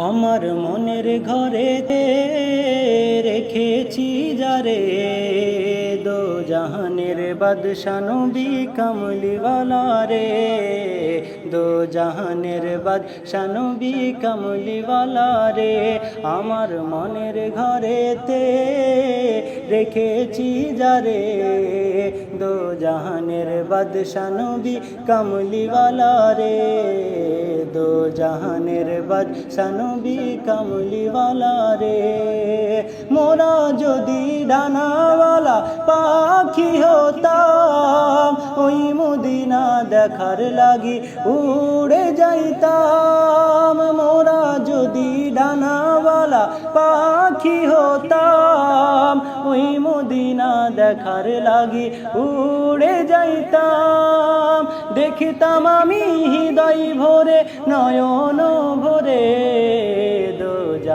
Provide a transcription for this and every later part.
আমার মনের ঘরেতে রেখেছি যারে। জাহানের বাদশানবী কামলিওয়ালা রে। দো জাহানের বাদশানবী কামলিওয়ালা রে। আমার মনের ঘরেতে রেখেছি যারে দো জাহানের বাদশানবী কামলিওয়ালা রে। দো জাহানের বাদশানবী কামলিওয়ালা রে। মোরা যদি ডানাওয়ালা পাখি হতাম, ওই মদিনা দেখার লাগি উড়ে যাইতাম। মোরা যদি ডানাওয়ালা পাখি হতাম, ওই মদিনা দেখার লাগি উড়ে যাইতাম। দেখিতাম আমি হৃদয় ভরে, নয়ন ভরে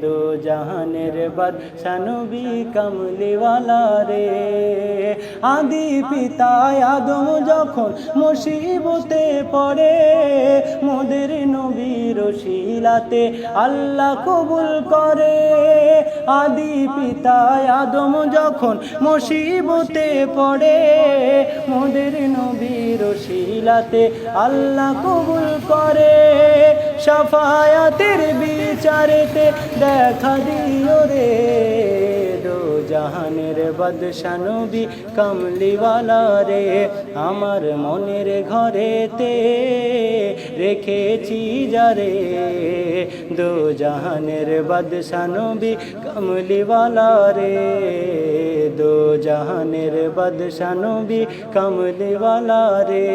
দো জাহানের বাদশানবী কামলিওয়ালা রে আদি পিতা আদম যখন মুসিবতে পড়ে মোদের নবীর শিলাতে আল্লাহ কবুল করে আদি পিতা আদম যখন মুসিবতে পড়ে মোদের নবীর শিলাতে আল্লাহ কবুল সাফায়াতের বিচারেতে দেখা দিও রে। দো জাহানের বাদশানবী কামলিওয়ালা রে, আমার মনের ঘরেতে রেখেছি যারে দো জাহানের বাদশানবী কামলিওয়ালা রে, দো জাহানের বাদশানবী কামলিওয়ালা রে।